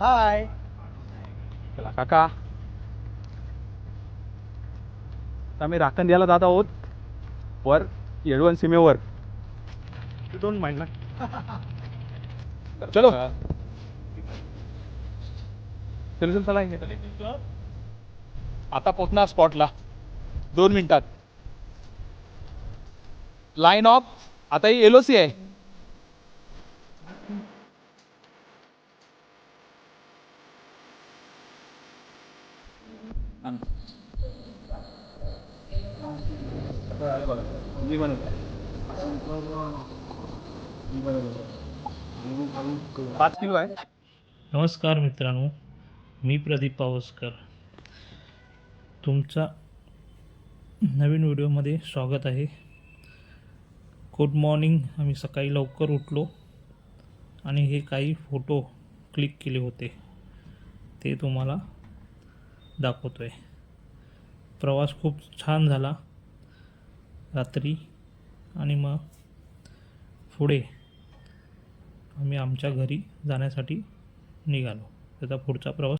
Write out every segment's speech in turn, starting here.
हाय चला काका. आता आम्ही राखण द्यायला जात आहोत. वर येडवण सीमेवर. डोंट माइंड ना चलो. चलो चल चला इथे. आता पोचणार स्पॉटला दोन मिनिटात. लाईन ऑफ आता ही एल आहे. पाच किलो आहे नमस्कार मित्रांनो मी प्रदीप पावसकर. तुमचा नवीन व्हिडिओमध्ये स्वागत आहे. गुड मॉर्निंग आम्ही सकाळी लवकर उठलो आणि हे काही फोटो क्लिक केले होते. ते तुम्हाला दाखवतो आहे प्रवास खूप छान झाला. रात्री आणि मग पुढे आम्ही आमच्या घरी जाण्यासाठी निघालो. त्याचा पुढचा प्रवास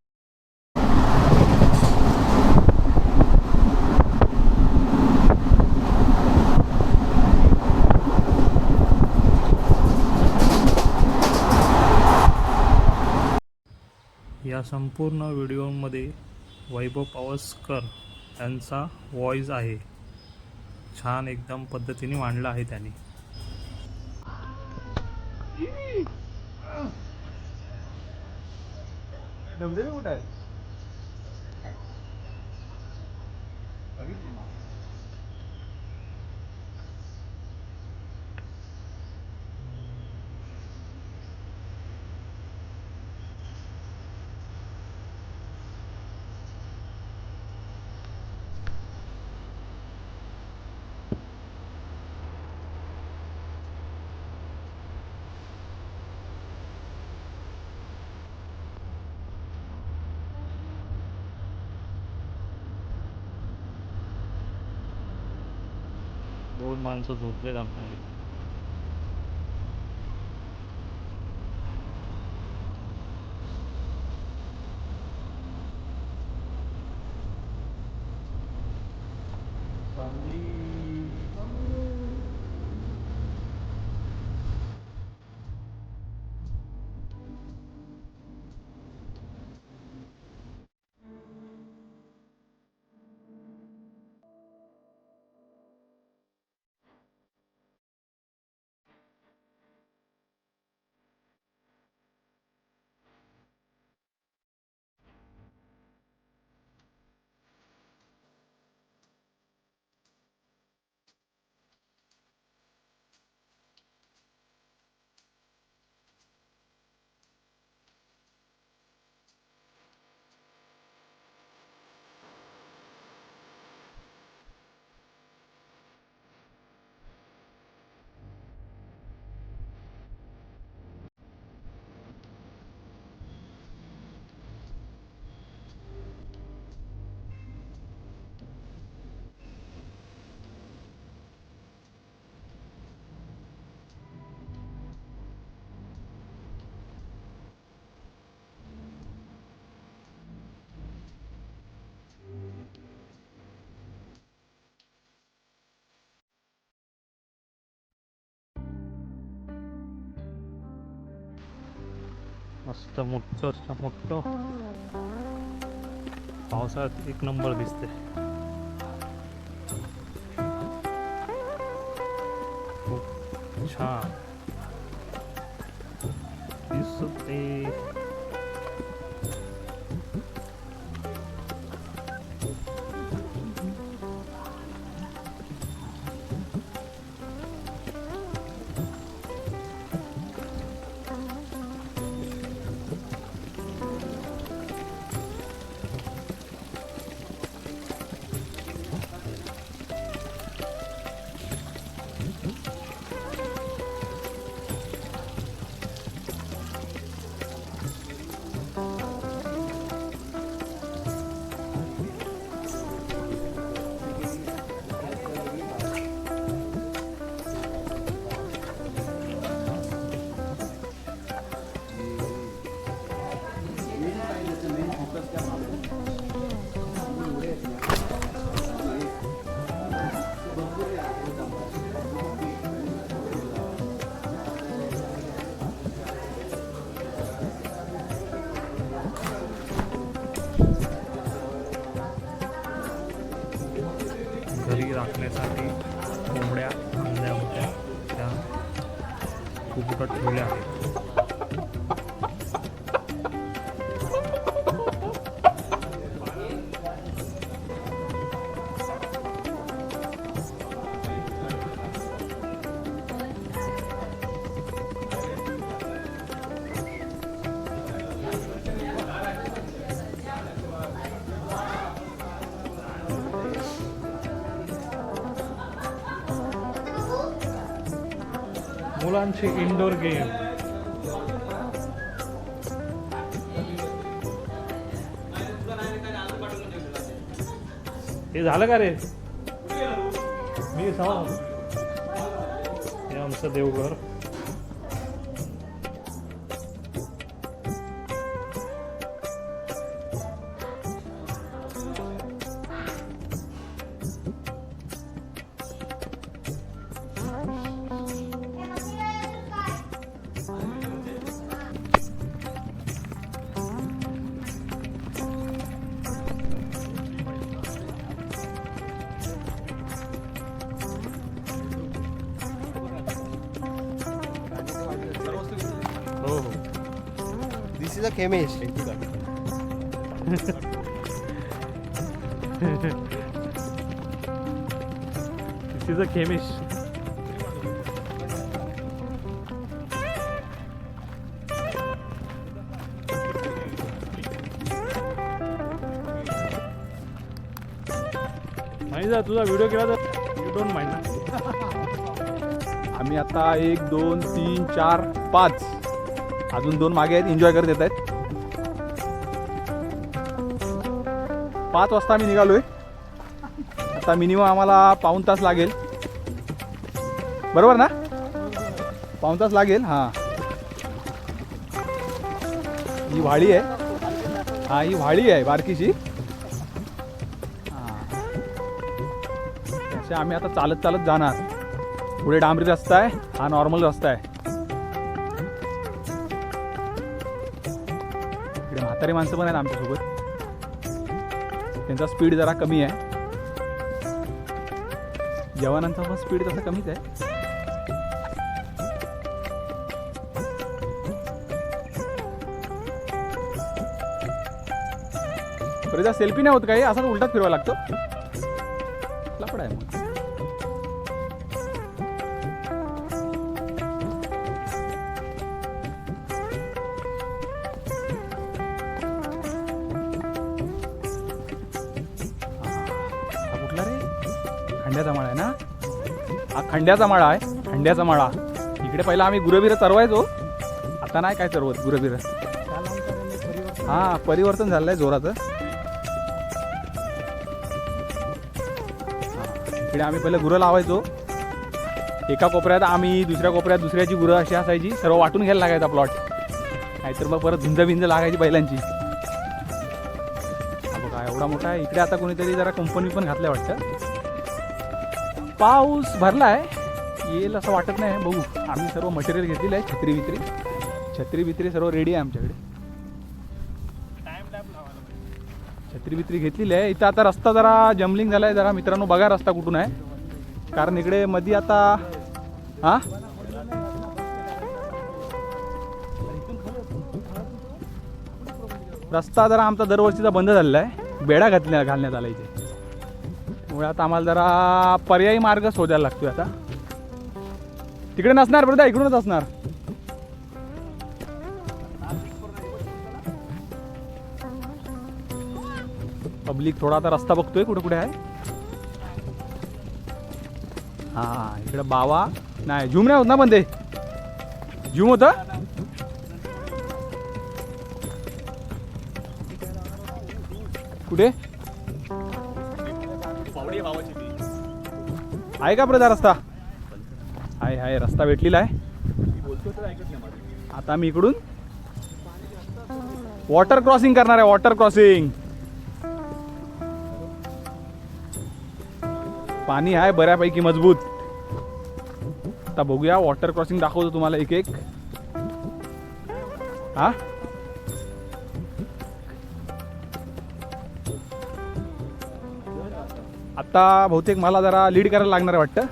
या संपूर्ण व्हिडिओमध्ये वैभव पावसकर यांचा व्हॉईस आहे. छान एकदम पद्धतीने मांडला आहे त्यांनी. धबधबे कुठे दोन माणसं झोपलेत आमच्या मस्त मोठं असं मोठं. पावसाळ्यात एक नंबर दिसते खूप छान. दिसते मुलांचे इंडोर गेम हे झालं का रे? मी सांग हे आमचं देवघर. दिस इज अ केमिस्ट नाही जर तुझा व्हिडिओ केला तर यू डोंट माइंड ना आम्ही आता एक दोन तीन चार पाच. अजून दोन मागे आहेत एन्जॉय करत येत आहेत पाच वाजता आम्ही निघालोय. आता मिनिमम आम्हाला पाऊण तास लागेल. बरोबर ना? पाऊण तास लागेल हां. ही व्हाळी आहे. हा ही व्हाळी आहे बारकीशी. हां. आम्ही आता चालत चालत जाणार. पुढे डांबरी रस्ता आहे हा नॉर्मल रस्ता आहे. इकडे म्हातारी माणसं पण आहेत आमच्यासोबत. त्यांचा स्पीड जरा कमी आहे. जवानांचा पण स्पीड तसा कमीच आहे. सेल्फी नाही होत काही असाच उलटाच फिरवा लागतो. लपड आहे मग. खंड्याचा माळा आहे ना? हा खंड्याचा माळा आहे खंड्याचा माळा. इकडे पहिला आम्ही गुरबिरं चरवायचो. आता नाही काय चरवत गुरबिरं. हा परिवर्तन झालं आहे जोराचं इकडे आम्ही पहिलं गुरं लावायचो. एका कोपऱ्यात आम्ही दुसऱ्या कोपऱ्यात दुसऱ्याची गुरं अशी असायची. सर्व वाटून घ्यायला लागायचा प्लॉट नाहीतर मग परत झुंज भिंज लागायची बैलांची. बघा एवढा मोठा आहे. इकडे आता कोणीतरी जरा कंपनी पण घातल्या वाटतं. पाऊस भरला आहे येईल असं वाटत नाही. बघू. आम्ही सर्व मटेरियल घेतलेलं आहे. छत्री वित्री छत्री बित्री सर्व रेडी आहे आमच्याकडे. छत्री बित्री घेतलेली आहे. इथं आता रस्ता जरा जमलिंग झाला आहे जरा मित्रांनो बघा रस्ता कुठून आहे. कारण इकडे मध्ये आता हां? रस्ता जरा आमचा दरवर्षीचा बंद झालेला आहे. बेडा घातल्या घालण्यात आला इथे. त्यामुळे आता आम्हाला जरा पर्यायी मार्ग शोधायला लागतोय आता. तिकडे नसणार बरं इकडूनच असणार. पब्लिक थोडा आता रस्ता बघतोय कुठे कुठे आहे. हा इकडे बावा. नाही झूम नाही होत ना पण ते. झूम होत? कुठे? आहे का प्रजा रस्ता? आहे आहे रस्ता भेटलेला आहे. आता मी इकडून वॉटर क्रॉसिंग करणार आहे वॉटर क्रॉसिंग पाणी आहे बऱ्यापैकी मजबूत. आता बघूया वॉटर क्रॉसिंग दाखवतो तुम्हाला एक एक. हा? आता बहुतेक मला जरा लीड करायला लागणार वाटतं.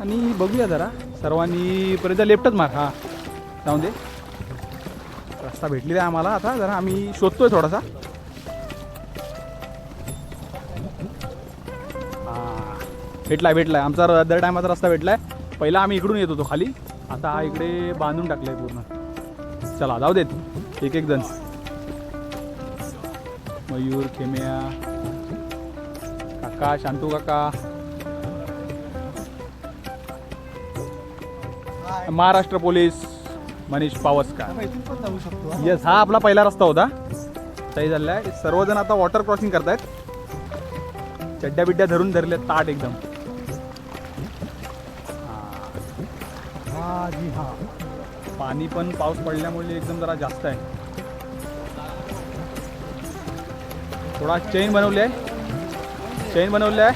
आणि बघूया जरा. सर्वांनी पर्यंत लेफ्टच मार. हा. जाऊन दे. रस्ता भेटलेला आहे आम्हाला. आता जरा आम्ही शोधतोय थोडासा. हा. भेटलाय भेटलाय. आमचा दर टायमाचा रस्ता भेटलाय. पहिला आम्ही इकडून येत होतो खाली. आता हा इकडे बांधून टाकलाय पूर्ण. चला जाऊ देत. एक एक जण. मयूर खेम्या काका शांतू काका. महाराष्ट्र पोलीस मनीष पावसकर. येस हा आपला पहिला रस्ता होता. सही झालेला आहे. सर्वजण आता वॉटर क्रॉसिंग करतायत. चड्ड्या बिड्ड्या धरून धरले ताट एकदम. हा. हा जी हा. पाणी पण पाऊस पडल्यामुळे एकदम जरा जास्त आहे. थोडा चेन बनवली आहे. चेन बनवली आहे.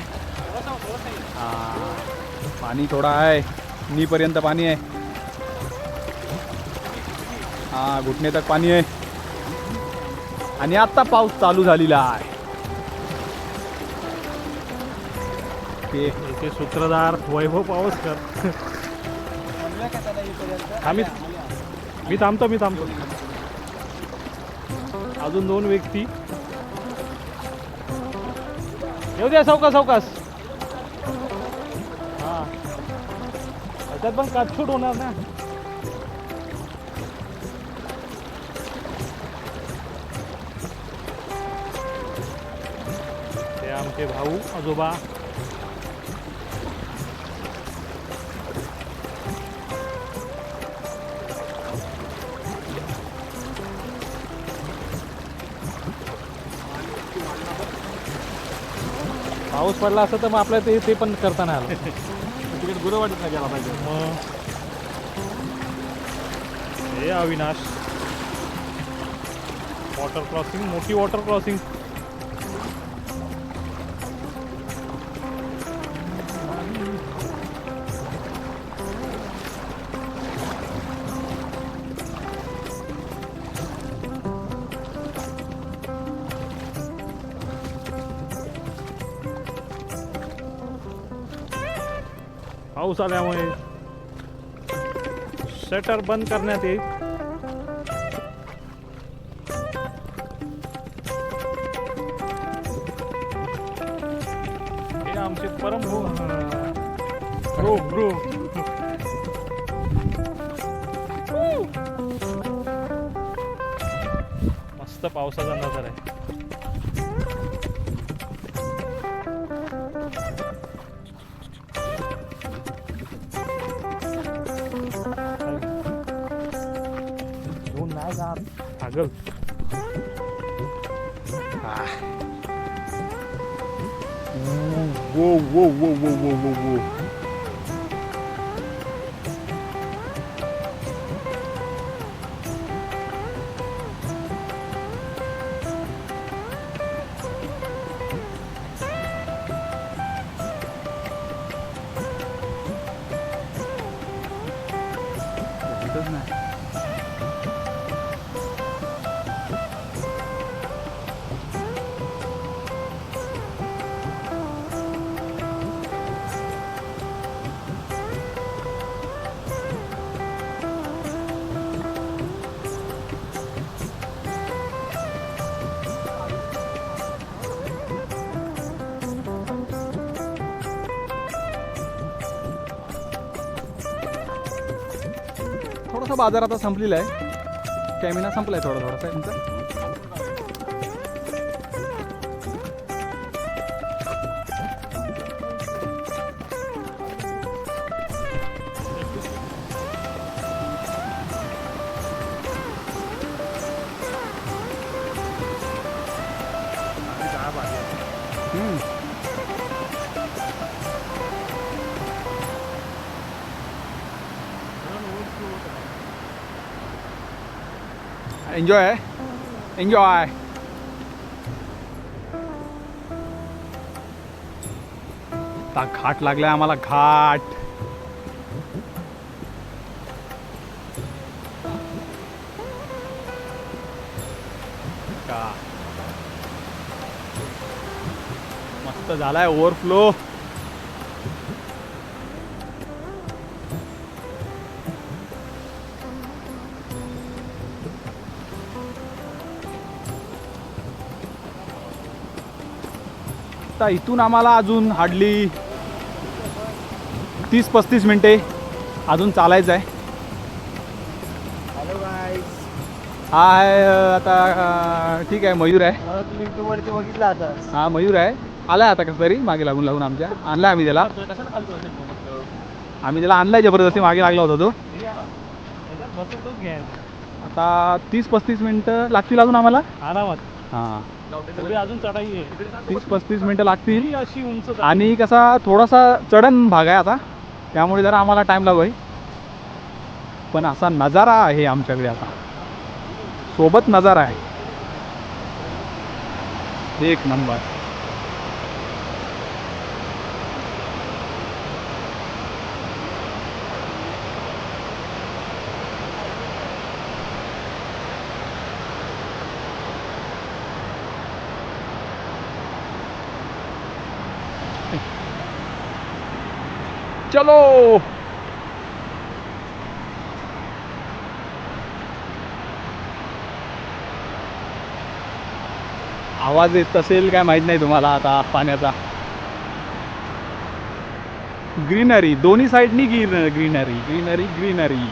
पाणी थोडा आहे. नीपर्यंत पाणी आहे. हा घुटणे तक पाणी आहे. आणि आत्ता पाऊस चालू झालेला आहे. ते सूत्रधार वैभव पावसकर. आम्ही मी थांबतो मी थांबतो. अजून दोन व्यक्ती येऊ द्या सावकास सावकाश. हा. त्याच्यात पण काटछूट होणार ना. ते आमचे भाऊ आजोबा. पाऊस पडला असता तर मग आपल्याला ते ते पण करता नाही आलं. तिकडे गुरवाडीतला गेला पाहिजे. मग? हे अविनाश. वॉटर क्रॉसिंग मोठी वॉटर क्रॉसिंग पाऊस आल्यामुळे शटर बंद करण्यात येईल. हे आमचे परम ब्रो ब्रो मस्त पावसाचा नजर आहे. बाजार आता संपलेला आहे. कॅमिना संपलाय थोडा थोडासा. यांचा एन्जॉय आहे एन्जॉय आता घाट लागलाय आम्हाला घाट. का? मस्त झालाय ओव्हरफ्लो आता इथून आम्हाला अजून हार्डली तीस पस्तीस मिनटे अजून चालायचं आहे. हा अं, आता ठीक आहे मयूर आहे. मला तुम्ही युट्यूबवरती बघितला आता. हा मयूर आहे. आलाय आता कसं तरी मागे लागून लागून आमच्या. आणलाय आम्ही त्याला. आम्ही त्याला आणलाय जबरदस्ती मागे लागला होता तो. आता तीस पस्तीस मिनटं लागतील अजून आम्हाला? आरामात. हां. पुढे अजून चढाई आहे. तीस पस्तीस मिनटं लागतील. ही अशी उंच. आणि कसा थोडासा चढण भाग आहे आता. त्यामुळे जरा आम्हाला टाईम लागू आहे. पण असा नजारा आहे आमच्याकडे आता. सोबत नजारा आहे. एक नंबर. चलो। आवाज येत असेल काय माहीत नाही तुम्हाला आता पाण्याचा. ग्रीनरी दोन्ही साईडनी ग्रीन ग्रीनरी ग्रीनरी ग्रीनरी.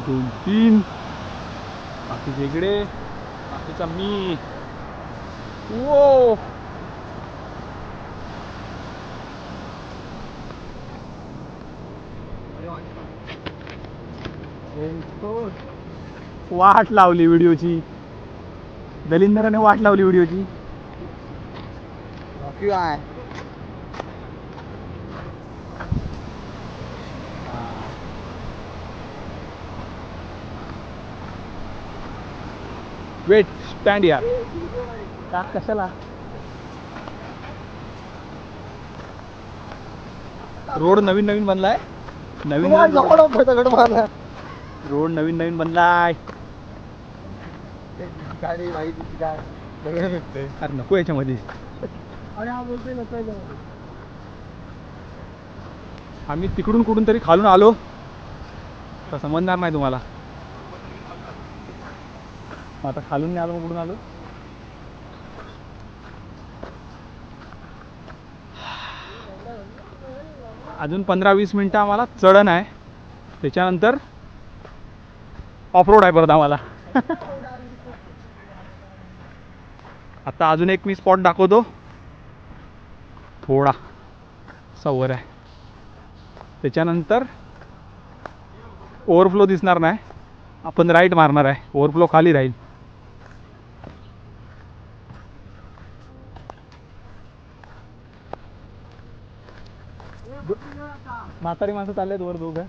दोन तीन. बाकीचे इकडे बाकीचा मी. ओ वाट लावली व्हिडिओची. दलिंदराने वाट लावली व्हिडिओची. वेट स्टँड यार का? कशाला? रोड नवीन नवीन बनलाय नवीन नवीन रोड नवीन नवीन बनलाय. गाडी माहिती काय दगड भेटते अरे नको याच्यामध्ये. अरे हा बोलतोय आम्ही तिकडून कुठून तरी खालून आलो. तर समजणार नाही तुम्हाला. मग आता खालून नाही आलो मग कुठून आलो? अजून पंधरा वीस मिनटं आम्हाला चढण आहे. त्याच्यानंतर ऑफरोड आहे परत आम्हाला. आता अजून एक मी स्पॉट दाखवतो. थोडा. सवर आहे. त्याच्यानंतर ओव्हरफ्लो दिसणार नाही. आपण राईट मारणार आहे. ओव्हरफ्लो खाली राहील. म्हातारी माणसं चाललेत वर दोघं.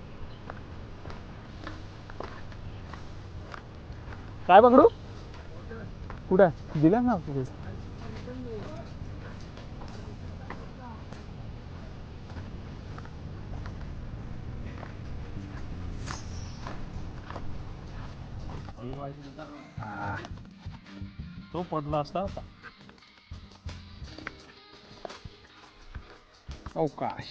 काय पकडू कुठं आहे? दिल्या ना कुठे तो पडला असता आता. अवकाश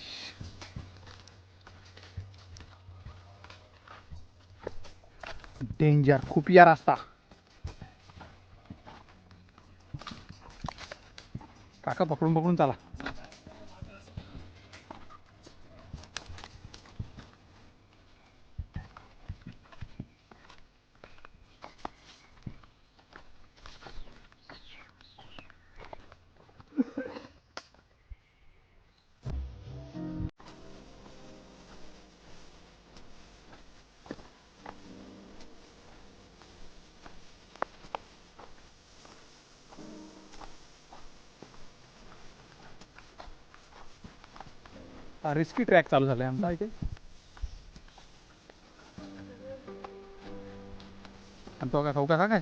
डेंजर खूप या रस्ता पकडून पकडून चला. रिस्की ट्रॅक चालू झाला आहे आमचा इथे तो काय खाऊ का काय?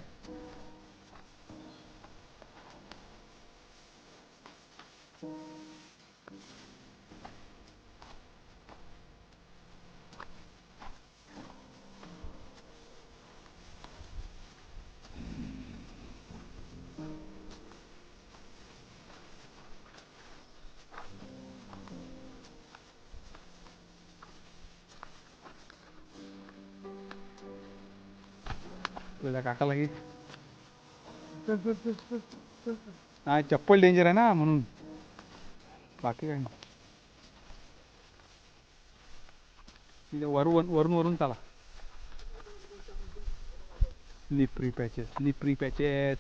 तुझ्या काकाला घे. नाही चप्पल डेंजर आहे ना म्हणून. बाकी काय नाही. वरून वरून वरून चाला. निप्री patches निप्री patches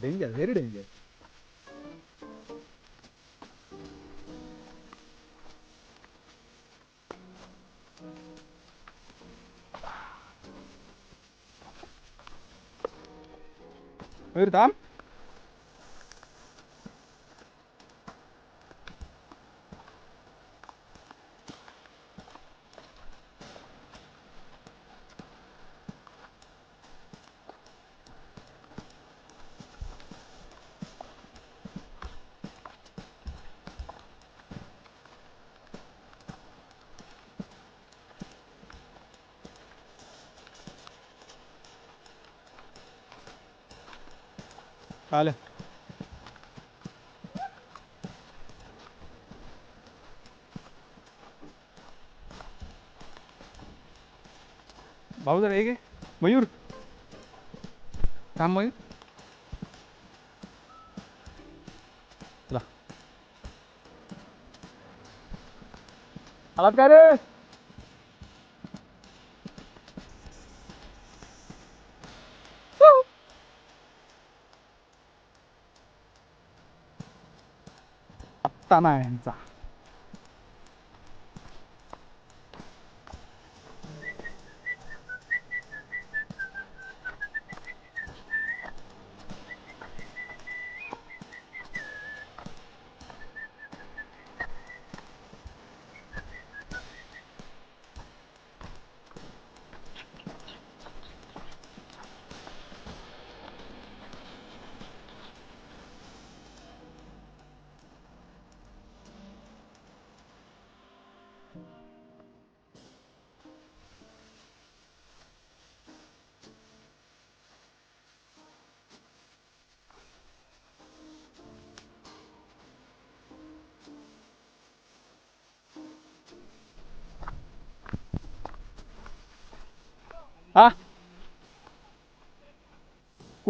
danger very danger Mayur थांब आलं भाऊ जरा एक मयूर थांब मयूर आलात काय रे पत्ता नाही यांचा हा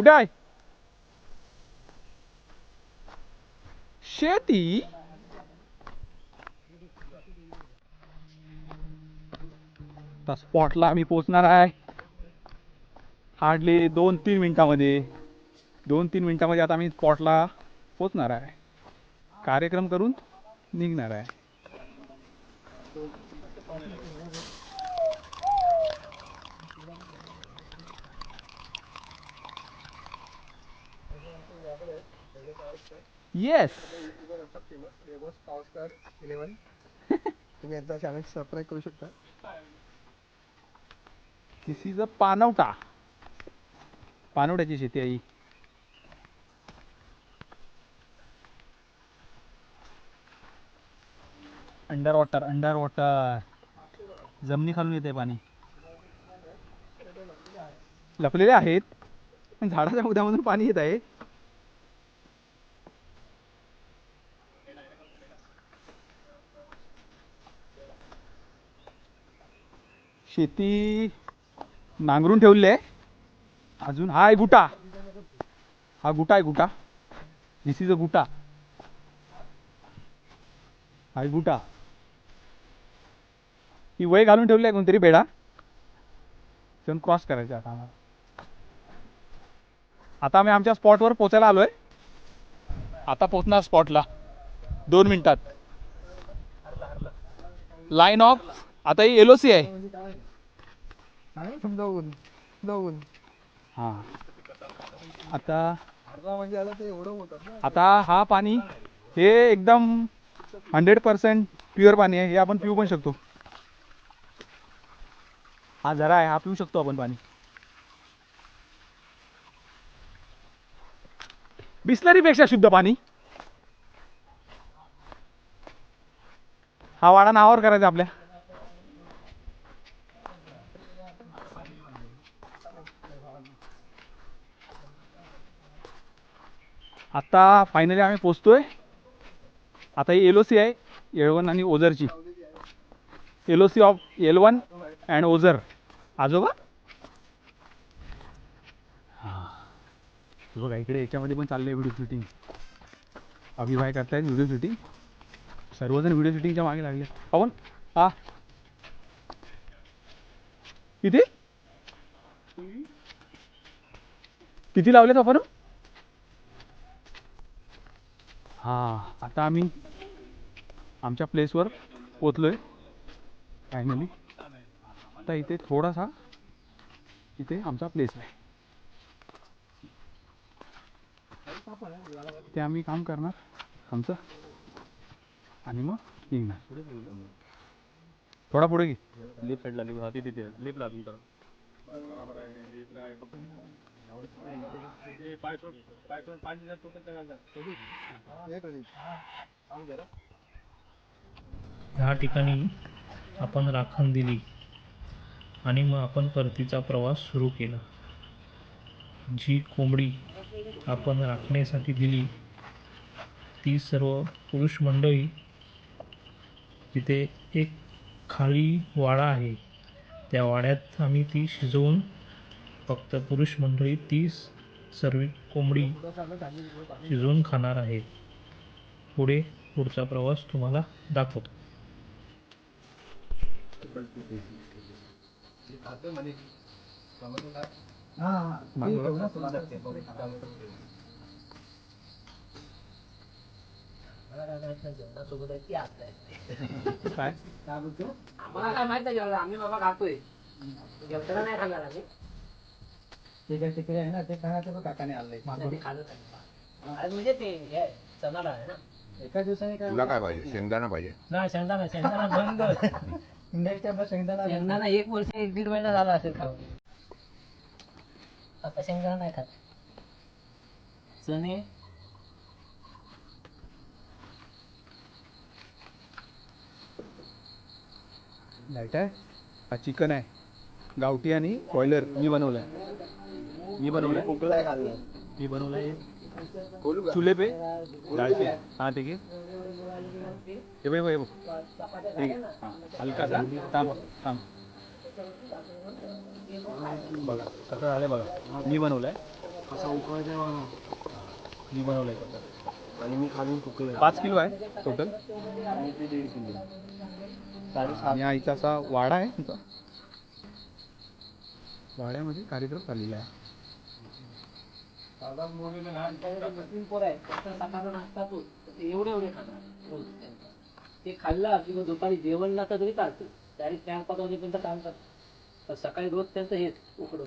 कुठे आहे? शेती? स्पॉटला आम्ही पोहोचणार आहे. हार्डली दोन तीन मिनिटामध्ये दोन तीन मिनिटामध्ये आता आम्ही स्पॉटला पोचणार आहे. कार्यक्रम करून निघणार आहे. येस तुम्ही यांचा चॅनल सबस्क्राईब करू शकता दिस इज अ पानवटा पानवट्याची शेती आहे अंडर वॉटर अंडर वॉटर जमिनी खालून येते पाणी. लपलेले आहेत पण झाडाच्या उद्यामधून पाणी येत आहे. शेती नांगरून ठेवली आहे. अजून हा आहे गुटा. हा गुटा आहे गुटा. दिस इज अ गुटा. हा गुटा. ही वय घालून ठेवली आहे कोणतरी बेडा. तिथून क्रॉस करायचं आता आम्हाला. आता आम्ही आमच्या स्पॉटवर पोचायला आलोय. आता पोचणार स्पॉटला दोन मिनिटात. लाईन ऑफ आता ही एल ओ सी आहे. जाऊन जाऊन हां. आता म्हणजे आला ते एवढं होतात ना. आता हा पाणी हे एकदम हंड्रेड पर्सेंट प्युअर पाणी आहे. हे आपण पिऊ पण शकतो. हा जरा आहे हा पिऊ शकतो आपण पाणी. बिस्लरीपेक्षा शुद्ध पाणी. हा वाडा नावावर करायचा आपल्या. आता फायनली आम्ही पोचतो आहे आता ही एल ओ सी आहे येळवण आणि ओझरची L O C of Yelwan and Ozar आजोबा? हां. बघा इकडे याच्यामध्ये पण चाललं आहे व्हिडिओ शूटिंग अभिभाय करतायत व्हिडिओ शूटिंग सर्वजण व्हिडिओ शूटिंगच्या मागे लागले. आपण? हा. किती? किती लावलेत आपण? हां आता आम्ही आमच्या प्लेसवर पोचलो आहे फायनली आता इथे थोडासा इथे आमचा प्लेस आहे. ते आम्ही काम करणार आमचं. आणि मग निघणार. थोडा पुढे घे. लिफ्ट साईडला लिफ्ट तिथे लिप लागून या ह्या ठिकाणी आपण राखण दिली आणि मग आपण परतीचा प्रवास सुरू केला. जी कोंबडी आपण राखण्यासाठी दिली ती सर्व पुरुष मंडळी तिथे एक खाली वाडा आहे. त्या वाड्यात आम्ही ती शिजवून फक्त पुरुष मंडळी ती सर्व कोंबडी शिजवून खाणार आहे पुढे पुढचा प्रवास तुम्हाला दाखवतो. काय? आम्हाला काय माहीत नाही आम्ही बाबा खातोय. जेवताना नाही खाणार आम्ही. तिकडे तिकडे आहे ना ते खाण्याचं पण काकाने आणलंय नाही. आज म्हणजे ते हे चणा डाळ आहे ना. एका दिवसाने काय तुला काय पाहिजे? शेंगदाणा पाहिजे. नाही शेंगदाणा शेंगदाणा बंद. शेंगदाणा शेंगदाणा एक वर्ष एक दीड महिना झाला असेल खाऊन. आता शेंगदाणा नाही खात. चणे. लाइट आहे? हा चिकन आहे. गावठी आणि बॉयलर मी बनवलाय. मी बनवलाय. खाल्लं. मी बनवलाय चुले पे? डाळ पे. हां ठीक आहे. हे बघ हे बघ ठीक आहे. थांब थांब. बघा कसं झालंय बघा. मी बनवलाय. असा उकळायचा मी बनवलाय आणि मी खाली उकळाय पाच किलो आहे टोटल आणि आईचा असा वाडा आहे. तुमचा वाड्यामध्ये कार्यक्रम चाललेला आहे. पोर एवढे एवढे खाणार ते खाल्ला किंवा दुपारी जेवण नसतं तरी चालतं. डायरेक्ट चार पाच वाजेपर्यंत काम करतात. सकाळी रोज त्यांचं हेच उकडून.